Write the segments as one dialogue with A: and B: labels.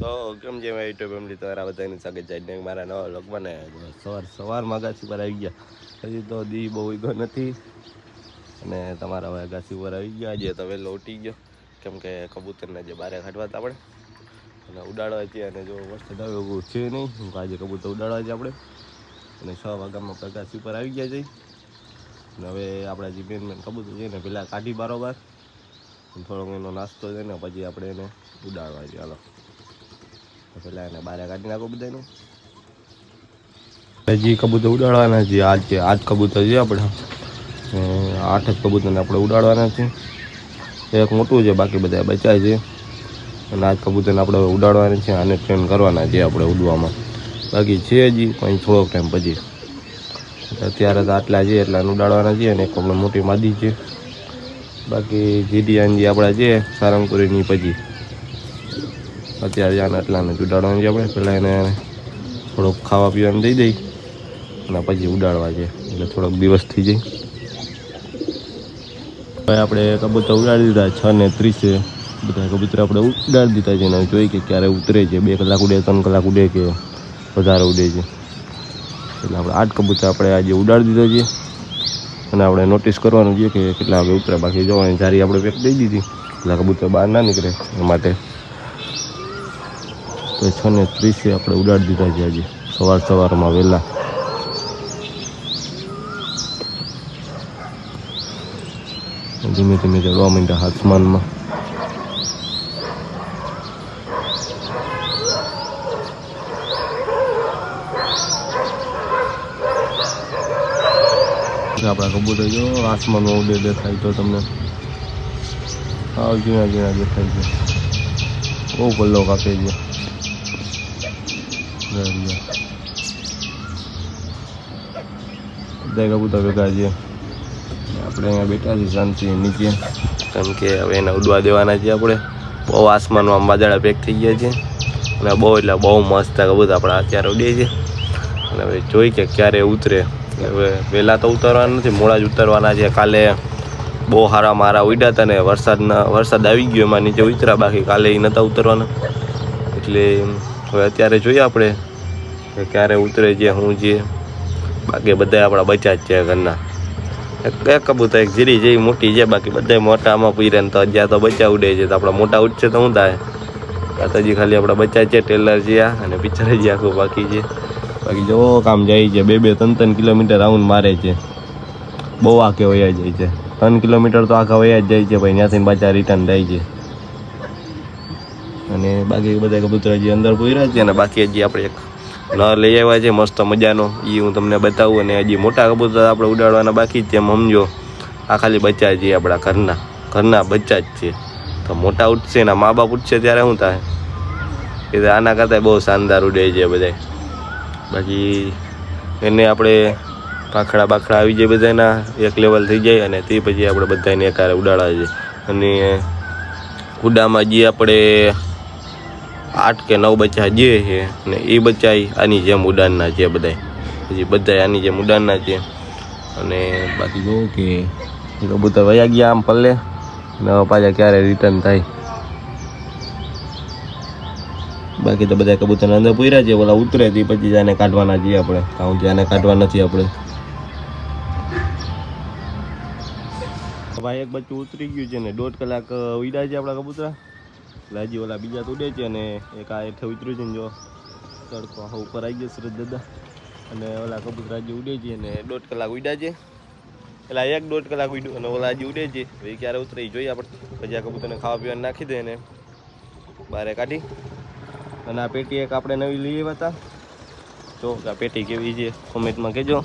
A: તો કેમ જે મેં યુટ્યુબ ફેમિલી તમારા બધાની સ્વાગત છે ને મારા નવા લોકમાં ને સવાર સવારમાં અગાસી પર આવી ગયા. હજી તો દી બહુ ઈગો નથી. અને તમારા હવે અગાસી પર આવી ગયા. આજે તો વહેલો ઉઠી ગયો. કેમ કે કબૂતરને જે બારે કાઢવા હતા આપણે. અને ઉડાડવા છીએ અને જો વરસાદ આવ્યો એવું છે નહીં. આજે કબૂતર ઉડાડવા છીએ આપણે. અને છ વાગ્યામાં આપણે ઉપર આવી ગયા છે. અને હવે આપણા જે મેન મેન કબૂતર છે ને પેલા કાઢી બારોબાર. થોડોક એનો નાસ્તો છે ને, પછી આપણે એને ઉડાડવા છીએ હાલો. પેલા એને બારે કાઢી નાખો બધાનું હજી કબૂતર ઉડાડવાના છે. આજ આજ કબૂતર છે આપણે. આઠ જ કબૂતરને આપણે ઉડાડવાના છે. એક મોટું છે, બાકી બધા બચાય છે. અને આજ કબૂતરને આપણે ઉડાડવાના છે આને ટ્રેન કરવાના છે આપણે ઉડવામાં. બાકી છે હજી, પણ થોડોક ટાઈમ પછી. અત્યારે તો આટલા છે, એટલા ઉડાડવાના છે અને એક મોટી માદી છે. બાકી જીડીયાનજી આપણા છે, સારંગપુરીની પછી. અત્યારે આને એટલાને જ ઉડાડવાની આપણે. પહેલાં એને થોડોક ખાવા પીવાનું દઈ દઈ અને પછી ઉડાડવા છે. એટલે થોડોક દિવસ થઈ જાય. હવે આપણે કબૂતર ઉડાડી દીધા છ ને ત્રીસે. બધા કબૂતર આપણે ઉડાડી દીધા છે અને જોઈ કે ક્યારે ઉતરે છે. બે કલાક ઉડે, ત્રણ કલાક ઉડે કે વધારે ઉડે છે. એટલે આપણે આઠ કબૂતર આપણે આજે ઉડાડી દીધો છે. અને આપણે નોટિસ કરવાનું છે કે કેટલા વાગે ઉતરે. બાકી જોવાની જારી આપણે પેક દઈ દીધી. એટલે કબૂતર બહાર ના નીકળે એ માટે. તો છ ને ત્રીસે આપણે ઉડાડી દીધા છે આજે. સવાર સવારમાં વહેલા ધીમે ધીમે ચડવા માંડ્યા આસમાનમાં આપણા કબૂતર જો આસમાનમાં ઉડે દેખાય તો તમને. આવ ઝીણા ઝીણા દેખાય છે. બહુ પલ્લો કાપે છે. રહ્યા. બધા કબૂતર ભેગા છે આપણે અહીંયા બેઠા છીએ, શાંતિ નીચે કેમ કે હવે એને ઉડવા દેવાના છે આપણે. બહુ આસમાનમાં વાદળા પેક થઈ ગયા છે. અને બહુ એટલે બહુ મસ્ત કબૂતર આપણે અત્યારે ઉડીએ છીએ અને હવે જોઈ કે ક્યારે ઉતરે. હવે વહેલા તો ઉતરવાના નથી, મોડા જ ઉતરવાના છે. કાલે બહુ સારા મારા ઉડ્યા હતા ને, વરસાદના વરસાદ આવી ગયો એમાં નીચે ઉતરા બાકી કાલે એ નહોતા ઉતરવાના. એટલે હવે અત્યારે જોઈએ આપણે કે ક્યારે ઉતરે છે, શું છે. બાકી બધા આપણા બચા જ છે ઘરના. એક કબૂતર, એક જીરી જેવી મોટી છે, બાકી બધા મોટામાં પીરે તો જ્યાં તો બચા ઉડે છે. તો આપણા મોટા ઉડશે તો શું થાય? હજી ખાલી આપણા બચા છે, ટેલર છે અને પિક્ચર જ આખું બાકી છે. બાકી જો કામ જાય છે, બે બે, ત્રણ ત્રણ કિલોમીટર રાઉન્ડ મારે છે. બહુ આખે વયા જાય છે. ત્રણ કિલોમીટર તો આખા વયા જ જાય છે, ભાઈ. ત્યાંથી પાછા રિટર્ન થાય છે. અને બાકી બધા કબૂતર હજી અંદર પૂર્યા છે અને બાકી હજી આપણે એક નર લઈ આવ્યા છે, મસ્ત મજાનો. એ હું તમને બતાવું અને હજી મોટા કબૂતર આપણે ઉડાડવાના બાકી છે એમ સમજો, આ ખાલી બચ્ચા છે આપણા ઘરના. ઘરના બચ્ચા જ છે. તો મોટા ઉઠશે ને મા બાપ ઉઠશે ત્યારે શું થાય? તો આના કરતાં બહુ શાનદાર ઉડે છે બધા બાકી એને આપણે પાખડા બાખડા આવી જાય બધાના એક લેવલ થઈ જાય અને તે પછી આપણે બધાને એકારે ઉડાડવા છે. અને ઉડામાં જે આપણે આઠ કે નવ બચ્ચા જે છે ને એ બચ્ચા આની જેમ ઉડાનના છે બધા પછી બધા આની જેમ ઉડાનના છે. અને બાકી જોઉં કે કબૂતર વયા ગયા આમ પલ્લે. ને પાછા ક્યારે રિટર્ન થાય. બાકી તો બધા કબૂતર અંદર પૂર્યા છે, ઓલા ઉતરે તે પછી જાને કાઢવાના છીએ આપણે. કાઉ જાને કાઢવા નથી આપણે. ભાઈ, એક બચ્ચું ઉતરી ગયું છે ને, દોઢ કલાક ઉડ્યા છે આપણા કબૂતરા. હજી ઓલા બીજા તો ઉડે છે અને એક આ હેઠે ઉતર્યું છે ને જો, તડકો આખો ઉપર આવી ગયો સરસ દાદા. અને ઓલા કબૂતરા હજી ઉડે છે અને દોઢ કલાક ઉડ્યા છે. એટલે એક દોઢ કલાક ઉડ્યું અને ઓલા હજી ઉડે છે. એ ક્યારે ઉતરે જોઈએ આપણે. પછી આ કબૂતરને ખાવા પીવાને નાખી દે ને બારે કાઢી. અને આ પેટી એક આપણે નવી લઈ આવ્યા હતા. જો, આ પેટી કેવી છે કોમેન્ટમાં કહેજો.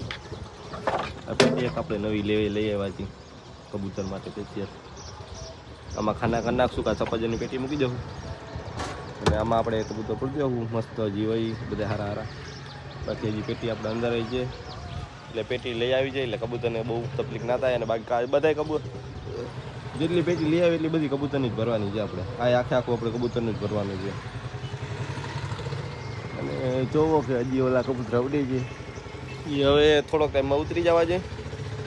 A: આ પેટી એક આપણે નવી લેવી લઈ આવ્યા છીએ કબૂતર માટે સ્પેશિયલ આમાં ખાના કરી નાખશું કાં સફરજનની પેટી મૂકી દઉં અને આમાં આપણે કબૂતર પૂરી દઉં મસ્ત હજી હોય બધા હારા હારા. બાકી હજી પેટી આપણે અંદર આવી જાય એટલે પેટી લઈ આવી જાય એટલે કબૂતરને બહુ તકલીફ ના થાય અને બાકી બધાય કબૂતર જેટલી પેટી લઈ આવે એટલી બધી કબૂતરની જ ભરવાની છે આપણે. આ આખે આખું આપણે કબૂતરનું જ ભરવાનું છે. અને જોવો કે હજી ઓલા કબૂતર ઉડે છે. એ હવે થોડોક ટાઈમમાં ઉતરી જવા છે.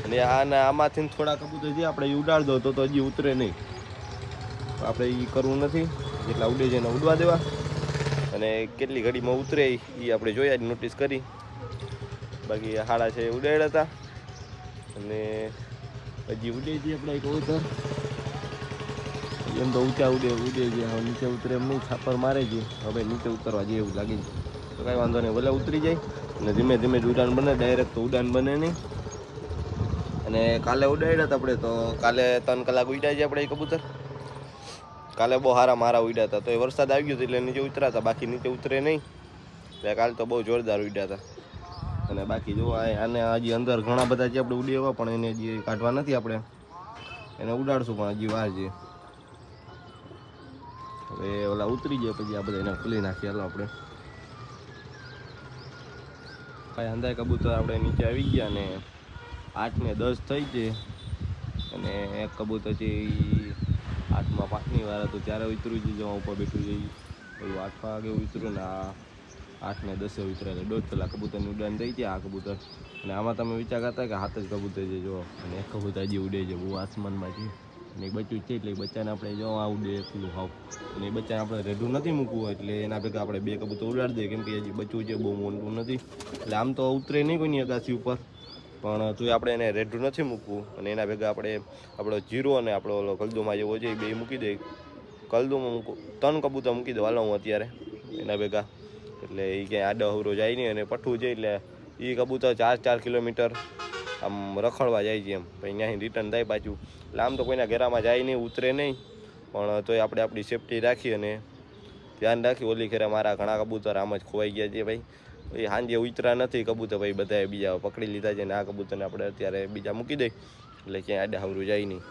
A: અને આના આમાંથી થોડા કબૂતર જે આપણે ઉડાડ દો તો હજી ઉતરે નહીં. આપણે એ કરવું નથી. જેટલા ઉડે એને ઉડવા દેવા. અને કેટલી ઘડીમાં ઉતરે એ આપણે જોયા જ, નોટિસ કરી. બાકી હાડા છે ઉડાડ્યા હતા અને હજી ઉડે છે આપણે એક ઓતર એમ તો ઊંચા ઉડે ઉડે છે. હવે નીચે ઉતરે એમ નહીં, છાપર મારે છે. હવે નીચે ઉતરવા જઈએ એવું લાગે છે. તો કાંઈ વાંધો નહીં, ભલે ઉતરી જાય. અને ધીમે ધીમે જ ઉડાન બને ડાયરેક્ટ તો ઉડાન બને નહીં. અને કાલે ઉડાડ્યા હતા આપણે, તો કાલે ત્રણ કલાક ઉડાઈ છે આપણે એ કબૂતર. કાલે બહુ સારા મારા ઉડ્યા હતા, તો એ વરસાદ આવી ગયો એટલે નીચે ઉતર્યા હતા, બાકી નીચે ઉતરે નહીં. એટલે કાલે તો બહુ જોરદાર ઉડ્યા હતા. અને બાકી જો આ- આને હજી અંદર ઘણા બધા જે આપણે ઉડી એવા, પણ એને હજી કાઢવા નથી આપણે. એને ઉડાડશું પણ હજી વાર છે. હવે ઓલા ઉતરી જાય પછી આ બધા એને ખુલી નાખીએ. હાલો આપણે. ભાઈ અંદાજ કબૂતર આપણે નીચે આવી ગયા ને આઠ ને દસ થઈ છે. અને એક કબૂતર એ આઠમાં પાંચની વાર હતું, ત્યારે ઉતર્યું છે જવા ઉપર બેઠું જઈએ. પેલું આઠ વાગે ઉતર્યું ને આ આઠ ને દસે ઉતરે એટલે દોઢ કલાક કબૂતરની ઉડાન થઈ ગયા આ કબૂતર. અને આમાં તમે વિચાર કરતા કે હાથ જ કબૂતર છે જો અને એક કબૂતર હજી ઉડે છે, બહુ આસમાનમાં છે. અને એ બચ્ચું છે એટલે એ બચ્ચાને આપણે જો આ ઉડે એટલું હાવ. અને એ બચ્ચાને આપણે રેઢું નથી મૂકવું એટલે એના ભેગા આપણે બે કબૂતર ઉડાડી દઈએ. કેમ કે હજી બચ્ચું છે, બહુ મોટું નથી. એટલે આમ તો ઉતરે નહીં કોઈની અગાસી ઉપર. પણ તોય આપણે એને રેડું નથી મૂકવું અને એના ભેગા આપણે આપણો જીરો અને આપણો ઓલો કલદુમાં જેવો છે એ બે મૂકી દઈ કલદુમાં મૂકું ત્રણ કબૂતર મૂકી દઉં હાલો હું અત્યારે એના ભેગા. એટલે એ ક્યાંય આડો અવરો જાય નહીં અને પઠ્ઠું છે એટલે એ કબૂતર ચાર ચાર કિલોમીટર આમ રખડવા જાય છે એમ. પછી ત્યાંથી રિટર્ન થાય પાછું. એટલે આમ તો કોઈના ઘેરામાં જાય નહીં, ઉતરે નહીં. પણ તોય આપણે આપણી સેફટી રાખી અને ધ્યાન રાખી ઓલી ખેરા મારા ઘણા કબૂતર આમ જ ખોવાઈ ગયા છે ભાઈ. એ સાંજે ઉતરા નથી, કબૂતર ભાઈ બધાએ બીજા પકડી લીધા છે ને આ કબૂતરને આપણે અત્યારે બીજા મૂકી દઈ એટલે ક્યાંય આડે હાવરું જાય નહીં.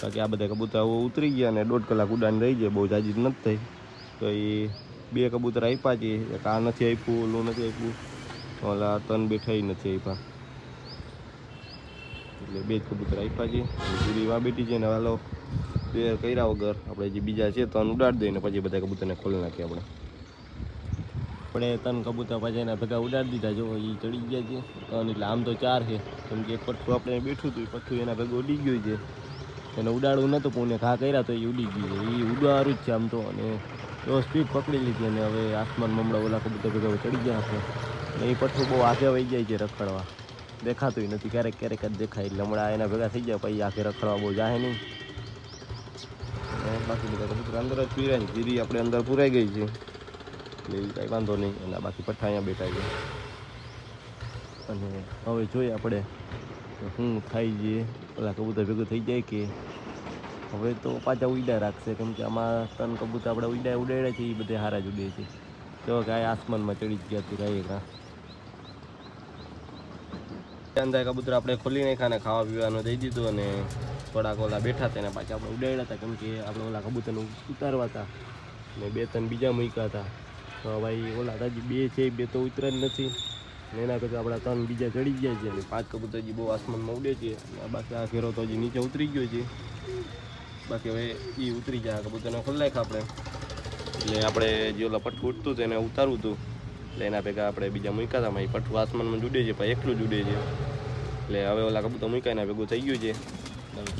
A: બાકી આ બધા કબૂતર ઉતરી ગયા અને દોઢ કલાક ઉડાન રહી જાય, બહુ જાજી નથી થઈ. તો એ બે કબૂતર આપ્યા છે, એક આ નથી આપ્યું ઓલું નથી આપ્યું ઓલા તન બેઠા નથી આપ્યા એટલે બે જ કબૂતર આપ્યા છે. પૂરી વા બેઠી છે ને હાલો, બે કર્યા વગર આપણે જે બીજા છે તન ઉડાડી દઈએ ને પછી બધા કબૂતરને ખોલી નાખીએ આપણે. આપણે ત્રણ કબૂતર પાછા એના ભેગા ઉડાડી દીધા. જો એ ચડી ગયા છે. ત્રણ એટલે આમ તો ચાર છે. કેમ કે એક પઠ્ઠું આપણે બેઠું હતું, એ પઠ્ઠું એના ભેગું ઉડી ગયું છે. એને ઉડાડવું નહોતું પણ ઘા કર્યા તો એ ઉડી ગયું છે. એ ઉડવાનું જ છે આમ તો. અને તો સ્પીડ પકડી લીધી અને હવે આસમાનમાં મમડા ઓલા કબૂતર ભેગા ચડી ગયા છે. અને એ પઠ્ઠું બહુ આગે વહી જાય છે રખડવા. દેખાતું નથી. ક્યારેક ક્યારેક જ દેખાય. એટલે હમણાં એના ભેગા થઈ જાય પછી આખે રખડવા બહુ જાય નહીં. બાકી બધા કબૂતર અંદર જ પીરાય. ધીરી આપણે અંદર પુરાઈ ગઈ છે. એટલે એ કાંઈ વાંધો નહીં. અને બાકી પઠ્ઠા અહીંયા બેઠા છે. અને હવે જોઈએ આપણે શું થાય છે. ઓલા કબૂતર ભેગું થઈ જાય કે? હવે તો પાછા ઉડા રાખશે. કેમ કે આમાં ત્રણ કબૂતર આપણે ઉડા ઉડાડ્યા છે, એ બધે હારા જ ઉડે છે. તો કે આ આસમાનમાં ચડી જ ગયા હતું કાંઈ કાં અંદર કબૂતર આપણે ખોલી નાખ્યા ને ખાવા પીવાનું દઈ દીધું અને થોડાક ઓલા બેઠા હતા એના પાછા આપણે ઉડાડ્યા હતા. કેમ કે આપણે ઓલા કબૂતરને ઉતારવા હતા. ને બે ત્રણ બીજા મૂક્યા હતા. તો ભાઈ ઓલા તાજી બે છે બે તો ઉતરે જ નથી. ને એના કરતાં આપણા ત્રણ બીજા ચડી ગયા છે અને પાંચ કબૂતર હજી બહુ આસમાનમાં ઉડે છે. બાકી આ ઘેરો તો હજી નીચે ઉતરી ગયો છે. બાકી હવે એ ઉતરી જાય કબૂતરને ખોલી નાખ્યા આપણે. એટલે આપણે જે ઓલા પઠ્ઠું ઉઠતું હતું એને ઉતારવું હતું એટલે એના ભેગા આપણે બીજા મૂક્યા હતા એ પઠ્ઠું આસમાનમાં જુડે છે, પણ એકલું જુડે છે. એટલે હવે ઓલા કબૂતર મૂક્યા એના ભેગું થઈ ગયું છે.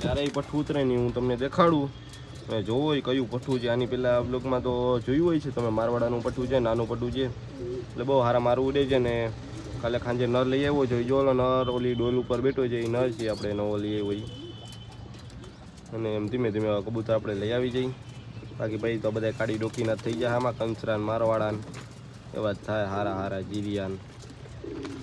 A: ક્યારેય પઠ્ઠું ઉતરે નહીં હું તમને દેખાડું. તમે જોવો હોય કયું પઠ્ઠું છે. આની પહેલાં બ્લોગમાં તો જોયું હોય છે તમે, મારવાડાનું પઠ્ઠું છે, નાનું પઠ્ઠું છે. એટલે બહુ સારા મારું ઉડે છે ને, કાલે ખાંજે નર લઈ આવ્યો છે. જો નર, ઓલી ડોલ ઉપર બેઠો છે એ નર છે આપણે, નવો લઈ આવ્યો. અને એમ ધીમે ધીમે કબૂતર આપણે લઈ આવી જઈએ બાકી ભાઈ તો બધા કાઢી ડોકીના થઈ જાય આમાં કંસરાન, મારવાડાન એવા જ થાય, હારા હારા જીરિયાન.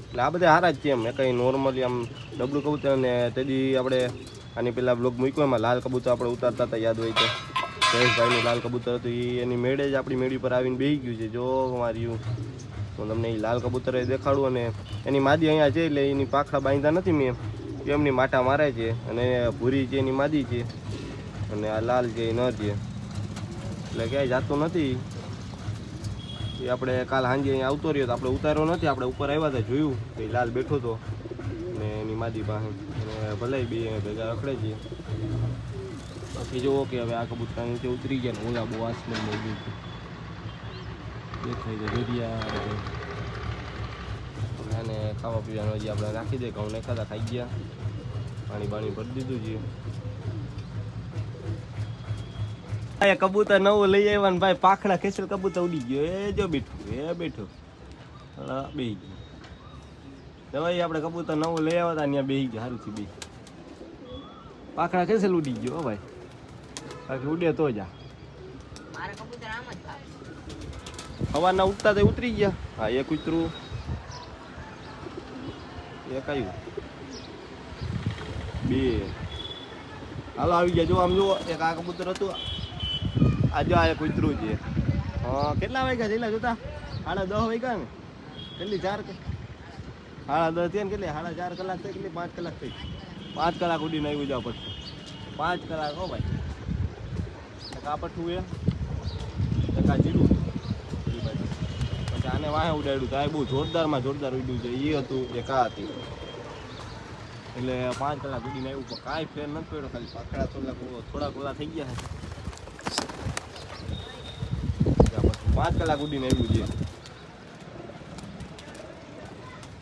A: એટલે આ બધા હારા જ છે એમ. એ કંઈ નોર્મલી આમ ડબલું કબૂતર ને તેથી આપણે આની પેલા બ્લોગ મૂક્યો, એમાં લાલ કબૂતર આપણે ઉતારતા હતા, યાદ હોય તો. જયેશભાઈનું લાલ કબૂતર હતું એ એની મેળે જ આપણી મેળી પર આવીને બેસી ગયું છે. જો માર્યું હું તમને એ લાલ કબૂતર દેખાડું અને એની માદી અહીંયા છે, એટલે એની પાખડા બાંધતા નથી મેં. એમની માટા મારે છે અને ભૂરી છે, એની માદી છે. અને આ લાલ છે, એ ન છે. એટલે ક્યાંય જાતું નથી. એ આપણે કાલ સાંજે અહીંયા આવતો રહ્યો તો આપણે ઉતાર્યો નથી, આપણે ઉપર આવ્યા હતા, જોયું. કે લાલ બેઠો હતો એની માદી પાસે. ભલે બે ભેગા રખડે છે. બાકી જુઓ કે હવે આ કબૂતર નીચે ઉતરી ગયા ને ઓલા બહુ આસમાનમાં ઉડી છે. દેખાય છે દરિયા અને ખાવા પીવાનું હજી આપણે રાખી દે ઘઉં નાખાતા ખાઈ ગયા. પાણી બાણી ભરી દીધું છે. કબૂતર નવું લઈ આવ્યા ને ભાઈ પાખડા ખેંચેલ કબૂતર ઉડી ગયો. એ જો બેઠું, એ બેઠું. બેહી ગયું. ભાઈ આપણે કબૂતર નવું લઈ આવ્યા હતા ત્યાં ગયા સારું થી બે પાખડા ખેંચેલ ઉડી ગયો ભાઈ? બાકી ઉડે તો જા.
B: જ
A: સવારના ઉઠતા તો ઉતરી ગયા. હા એક ઉતરું. એક આવ્યું બે. હાલો આવી ગયા. જો આમ જુઓ એક આ કબૂતર હતું. આ જો આ એક ઉતરું છે. હા કેટલા વાગ્યા જેલા જોતા? સાડા દસ વાગ્યા ને? કેટલી ચાર કે? સાડા દસ થયા કેટલી? સાડા ચાર કલાક થઈ કેટલી? પાંચ કલાક થઈ. પાંચ કલાક ઉડીને આવ્યું જવા પડશે પાંચ કલાક, હો ભાઈ. ટકા પઠું એ. ટકા જીરું. પછી આને વાહે ઉડાડ્યું. તો આ બહુ જોરદારમાં જોરદાર ઉડ્યું છે. એ હતું, એ કા હતી. એટલે પાંચ કલાક ઉડીને આવ્યું. પણ કાંઈ ફેર નથી પડ્યો. ખાલી પાકડા થોડા થોડા ઓલા થઈ ગયા છે. પાંચ કલાક ઉડીને આવ્યું છે.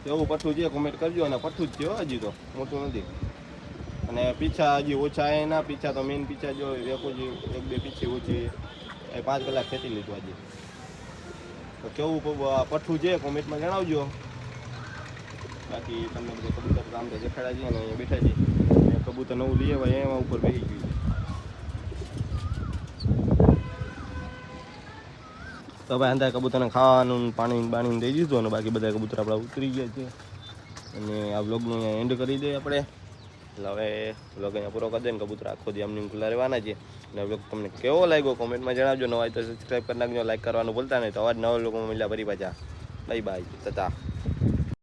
A: એવું પઠ્ઠું છે કોમેન્ટ કરજો અને પઠ્ઠું જ છે હજી તો, મોટું નથી. અને પીછા હજી ઓછા એના, પીછા તો મેઇન પીછા જો ઓછી એક બે પીછી ઓછી, એ પાંચ કલાક ખેતી લીધું આજે. તો કેવું પઠ્ઠું છે કોમેન્ટમાં જણાવજો. બાકી તમને બધું કબૂતર તો દેખાડા છે અને બેઠા છે. કબૂતર નવું લઈએ ભાઈ એમાં ઉપર બેસી ગયું છે તો ભાઈ અંદર કબૂતરને ખાવાનું પાણી બાણી દઈ દીધું અને બાકી બધા કબૂતર આપણા ઉતરી ગયા છે. અને આ બ્લોગનું અહીંયા એન્ડ કરી દઈએ આપણે. એટલે હવે બ્લોગ અહીંયા પૂરો કરી ને કબૂતર આખો દી આમની ખુલ્લા રહેવાના છે. અને બ્લોગ તમને કેવો લાગ્યો કોમેન્ટમાં જણાવજો. નવા તો સબસ્ક્રાઈબ કરી નાખજો લાઈક કરવાનું ભૂલતા નહીં. તો અવાજ નવા લોકો મળ્યા. ફરી પાછા. બાય બાય તથા